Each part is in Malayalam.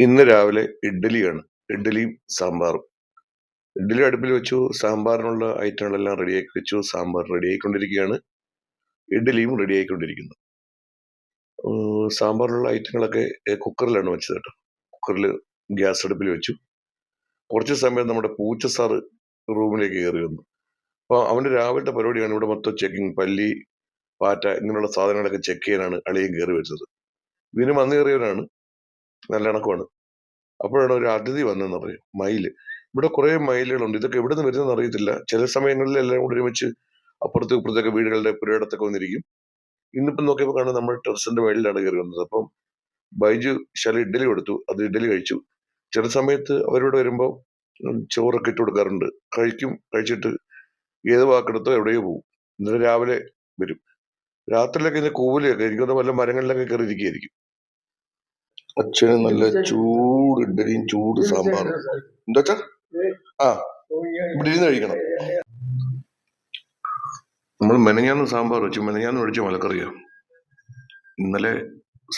ഇന്ന് രാവിലെ ഇഡ്ഡലിയാണ്. ഇഡ്ഡലിയും സാമ്പാറും. ഇഡ്ഡലി അടുപ്പിൽ വെച്ചു സാമ്പാറിനുള്ള ഐറ്റങ്ങളെല്ലാം റെഡിയാക്കി വെച്ചു സാമ്പാർ റെഡി ആയിക്കൊണ്ടിരിക്കുകയാണ് ഇഡ്ഡലിയും റെഡി ആയിക്കൊണ്ടിരിക്കുന്നു ഉം, സാമ്പാറിനുള്ള ഐറ്റങ്ങളൊക്കെ കുക്കറിലാണ് വെച്ചത് കേട്ടോ. കുക്കറിൽ ഗ്യാസ് അടുപ്പിൽ വെച്ചു. കുറച്ച് സമയം നമ്മുടെ പൂച്ച സാറ് റൂമിലേക്ക് കയറി വന്നു. അപ്പോൾ അവന്റെ രാവിലത്തെ പരിപാടിയാണ് ഇവിടെ മൊത്തം ചെക്കിങ്. പല്ലി പാറ്റ ഇങ്ങനെയുള്ള സാധനങ്ങളൊക്കെ ചെക്ക് ചെയ്യാനാണ് അളിയൻ കയറി വെച്ചത്. ഇതിന് വന്നു കയറിയവനാണ് നല്ല ഇണക്കമാണ് അപ്പോഴാണ് ഒരു അതിഥി വന്നതെന്ന് പറയും. മയിൽ. ഇവിടെ കുറെ മയിലുകളുണ്ട്. ഇതൊക്കെ എവിടെ നിന്ന് വരുന്നതെന്ന് അറിയത്തില്ല. ചില സമയങ്ങളിൽ എല്ലാം കൂടി ഒരുമിച്ച് അപ്പുറത്തും ഇപ്പുറത്തൊക്കെ വീടുകളുടെ പുരയിടത്തൊക്കെ വന്നിരിക്കും. ഇന്നിപ്പം നോക്കിയപ്പോൾ കാണാൻ നമ്മൾ ടെറസിന്റെ മേളിലാണ് കയറി വന്നത്. അപ്പം ബൈജു ശാല ഇഡ്ഡലി കൊടുത്തു. അത് ഇഡ്ഡലി കഴിച്ചു. ചില സമയത്ത് അവരോട് വരുമ്പോൾ ചോറൊക്കെ ഇട്ട് കൊടുക്കാറുണ്ട്. കഴിക്കും കഴിച്ചിട്ട് ഏത് വാക്കെടുത്തോ എവിടെയോ പോകും ഇന്നലെ രാവിലെ വരും. രാത്രിയിലൊക്കെ ഇതിന്റെ കൂവലൊക്കെ തോന്നുന്നു വല്ല മരങ്ങളിലൊക്കെ കയറി ഇരിക്കുകയായിരിക്കും അച്ഛന് നല്ല ചൂട് ഇഡ്ഡലിയും ചൂട് സാമ്പാറും. എന്താ ആ ഇവിടെ ഇരുന്ന് കഴിക്കണം. നമ്മൾ മെനഞ്ഞാന്ന് സാമ്പാർ വെച്ചു. മെനഞ്ഞാന്ന് മേടിച്ച മലക്കറിയോ. ഇന്നലെ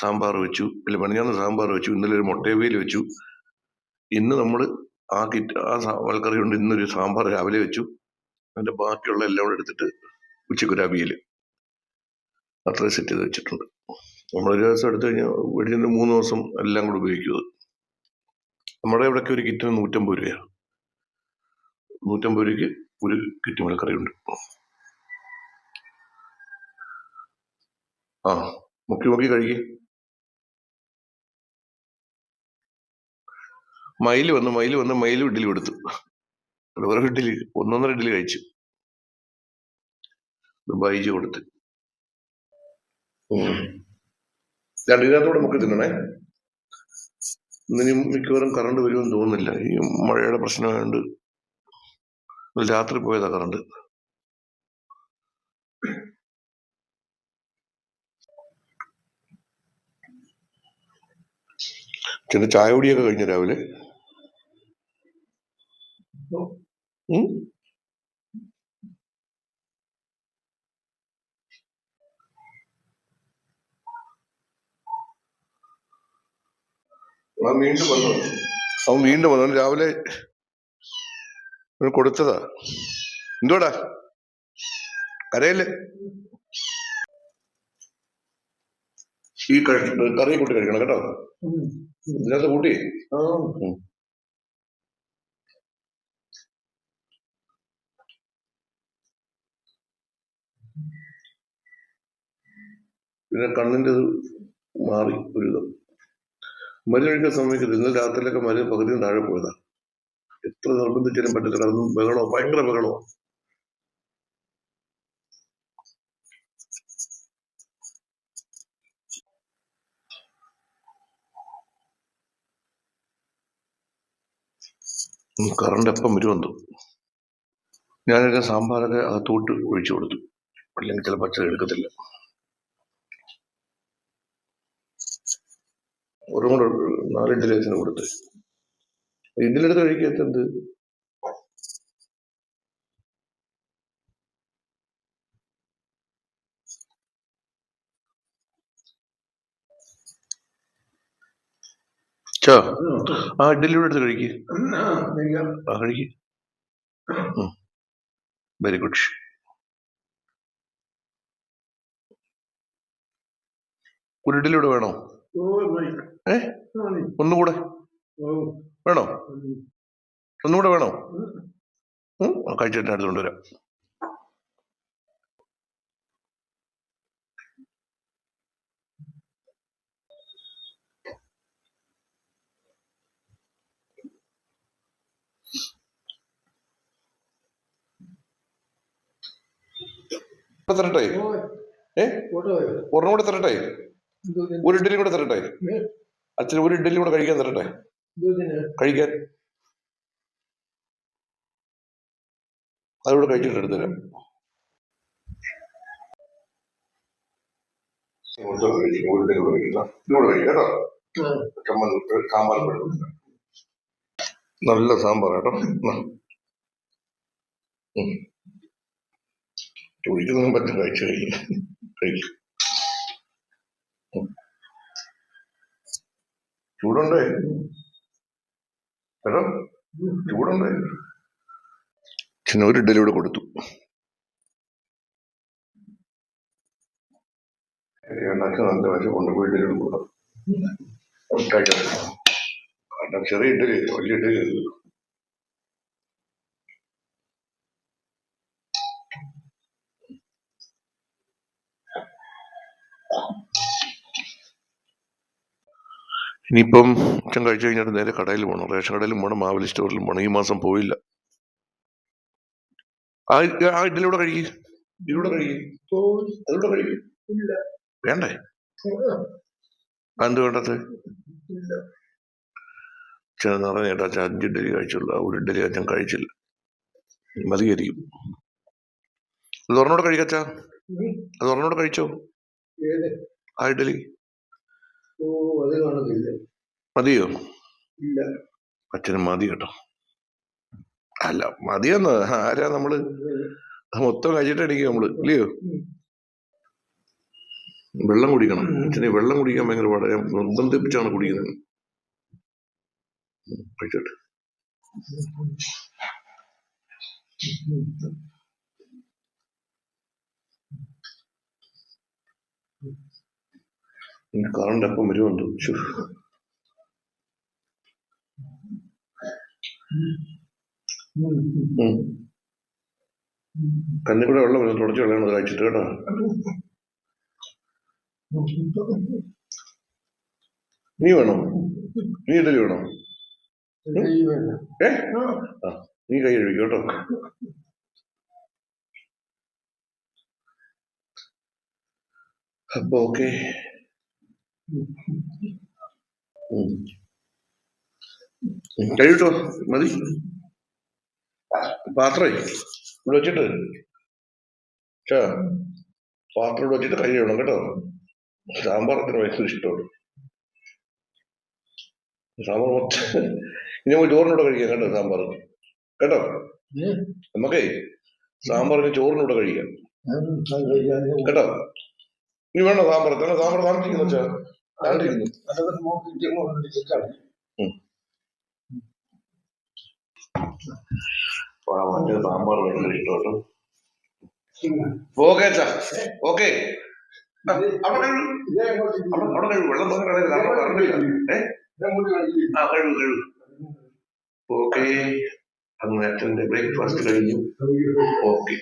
സാമ്പാർ വെച്ചു. അല്ല മെനഞ്ഞാന്ന് സാമ്പാർ വെച്ചു. ഇന്നലെ ഒരു മുട്ടയവിയൽ വെച്ചു. ഇന്ന് നമ്മൾ ആ കിറ്റ് ആ മലക്കറി കൊണ്ട് ഇന്നൊരു സാമ്പാർ രാവിലെ വെച്ചു. അതിന്റെ ബാക്കിയുള്ള എല്ലാം കൂടെ എടുത്തിട്ട് ഉച്ചയ്ക്ക് ഒരു അവിയൽ അത്ര സെറ്റ് ചെയ്ത് വെച്ചിട്ടുണ്ട്. നമ്മൾ ഒരു ദിവസം എടുത്തു കഴിഞ്ഞാൽ വീടിന് മൂന്ന് ദിവസം എല്ലാം കൂടെ ഉപയോഗിക്കുന്നത് നമ്മുടെ ഇവിടെയൊക്കെ ഒരു കിറ്റിന് നൂറ്റമ്പത് രൂപയാണ് നൂറ്റമ്പത് രൂപയ്ക്ക് ഒരു കിറ്റ് മുളക്കറിയുണ്ട് ആ മുക്കി മുക്കി കഴിക്കും മയിൽ വന്ന് മയിൽ വന്ന് മയിലും ഇഡ്ഡലി കൊടുത്തു. ഓരോ ഇഡ്ഡലി ഒന്നൊന്നര ഇഡ്ഡലി കഴിച്ചു. ബൈജ് കൊടുത്ത്. രണ്ട് ഇതിനകത്തൂടെ മുക്കി തിന്നണേ. ഇന്നിനി മിക്കവാറും കറണ്ട് വരുമെന്ന് തോന്നുന്നില്ല. ഈ മഴയുടെ പ്രശ്നമായതുകൊണ്ട് രാത്രി പോയതാ കറണ്ട് ചായ കുടിയൊക്കെ കഴിഞ്ഞു രാവിലെ? അവൻ വീണ്ടും വന്നു. അവൻ വീണ്ടും വന്നു. രാവിലെ കൊടുത്തതാ. എന്തോടാ? കരയല്ലേ? ഈ കറി കൂട്ടി കഴിക്കണം കേട്ടോ. ഇതിനകത്ത് കൂട്ടി. പിന്നെ കണ്ണിന്റെ ഇത് മാറി ഒരു മരുന്ന് കഴിക്കാൻ സമയത്ത് ഇന്നലെ രാത്രിയിലൊക്കെ മരുന്ന് പകുതിയും താഴെ പോയതാണ് എത്ര നിർബന്ധിച്ചാലും പറ്റില്ല കാരണം ബഹളോ ഭയങ്കര ബഹളോ കറണ്ട് എപ്പം വരുമെന്തോ. ഞാനൊക്കെ സാമ്പാറൊക്കെ അകത്തോട്ട് ഒഴിച്ചു കൊടുത്തു. അല്ലെങ്കിൽ ചില പച്ചക്കറി എടുക്കത്തില്ല. ഒരു കൂടെ നാല് ഇഡ്ഡലിന് കൊടുത്ത്. ഇതിലെടുത്ത് കഴിക്കത്ത് എന്ത് ആ ഇഡ്ഡലിയുടെ എടുത്ത് കഴിക്കുക ആ കഴിക്ക്. വെരി ഗുഡ് ഒരു ഇഡ്ഡലിയുടെ വേണോ? ഏ? ഒന്നുകൂടെ. വേണോ? ഒന്നുകൂടെ വേണോ? കഴിച്ചിട്ട് അടുത്തുകൊണ്ട് വരാം തരട്ടെ ഏ? ഒരെണ്ണം കൂടെ തരട്ടെ? ഒരു ഇഡ്ഡലി കൂടെ തരട്ടെ അച്ഛന് ഒരു ഇഡ്ഡലി കൂടെ കഴിക്കാൻ തരട്ടെ? കഴിക്കാൻ. അതുകൂടെ കഴിച്ചിട്ട് എടുത്തു തരാം ഇങ്ങോട്ട് കഴിക്കാം, ഒരു ഇഡ്ഡലി കൂടെ കഴിക്കാം. ഇതുകൂടെ കഴിക്കാം കേട്ടോ. ചമ്മന്തി സാമ്പാർ നല്ല സാമ്പാർ കേട്ടോ. ഒഴിക്കുന്നതും പറ്റും കഴിച്ചു കഴിക്കും. കഴിക്കും. ചൂടുണ്ട്. കേട്ടോ ചൂടുണ്ട്. ചിന്ന ഒരു ഇഡലിയുടെ കൊടുത്തു. നല്ല വശം കൊണ്ടുപോയി ഇഡലി കൊടുക്കാം ചെറിയ ഇഡലി വലിയ ഇഡ്ഡലി ഇനിയിപ്പം ഉച്ചം കഴിച്ചു കഴിഞ്ഞിട്ട് നേരെ കടയിൽ പോകണം റേഷൻ കടയിലും പോകണം മാവലി സ്റ്റോറിലും പോകണം ഈ മാസം പോയില്ല. ആ കഴിക്കും. ഇതിലൂടെ കഴിക്കും. അതിലൂടെ കഴിക്കും. വേണ്ടേ? എന്ത് വേണ്ടത്? ചില നിറഞ്ഞ ചേട്ടാ അച്ഛൻ അഞ്ച് ഇഡ്ഡലി കഴിച്ചുള്ളൂ. ഒരു ഇഡ്ഡലി അച്ഛൻ കഴിച്ചില്ല. മതിയായിരിക്കും. അത് ഒരെണ്ണോടെ കഴിക്കച്ചാ അത് ഒരെണ്ണോടെ കഴിച്ചോ? ആ ഇഡ്ഡലി. ഓ അത് കാണുന്നില്ല മതിയോ? ഇല്ല. അച്ഛന് മതി കേട്ടോ. അല്ല മതിയെന്ന്. ആരാ നമ്മൾ? മൊത്തം കഴിച്ചിട്ടടിക്കും നമ്മൾ? ഇല്ലയോ? വെള്ളം കുടിക്കണം. അച്ഛനെ വെള്ളം കുടിക്കാൻ ഭയങ്കര വളരെ നിർബന്ധിപ്പിച്ചാണ് കുടിക്കുന്നത്. കഴിച്ചോട്ടെ. ഇനി കറണ്ട് അപ്പം വരുമുണ്ട് കൂടെ വെള്ളം വരും. തുടച്ച് വെള്ളം കഴിച്ചിട്ട് കേട്ടോ. നീ വേണോ? നീ ഇഡലി വേണോ? ഏ? നീ കൈ കഴിക്കും കേട്ടോ. അപ്പൊ ഓക്കെ കഴിട്ടോ മതി. പാത്രേ ഇവിടെ വെച്ചിട്ട് ചാ പാത്രം ഇവിടെ വെച്ചിട്ട് കഴിയണം കേട്ടോ. സാമ്പാർ അത്ര വയസ്സിൽ ഇഷ്ടമാണ്. സാമ്പാർ മൊത്തം ഇനി നമുക്ക് ചോറിനൂടെ കഴിക്കാം കേട്ടോ സാമ്പാർ. കേട്ടോ? നമുക്കേ സാമ്പാറിന് ചോറിനൂടെ കഴിക്കാം. കേട്ടോ? ഇനി വേണോ സാമ്പാർ? തന്നെ സാമ്പാർ താമസിക്കുന്നു വെച്ചാ മറ്റേ സാമ്പാർ ഭയങ്കര ഇഷ്ടമാണ് ഓക്കെ അച്ഛാ. ഓക്കെ അവിടെ കഴിവ് അവിടെ അവിടെ കഴിവ് വെള്ളം തോന്നി കളയരുത്. സാമ്പാർ പറഞ്ഞില്ല. ഏ? ആ കഴിവ് കഴിവ് ഓക്കെ അങ്ങനെ അച്ഛന്റെ ബ്രേക്ക്ഫാസ്റ്റ് കഴിഞ്ഞു. ഓക്കെ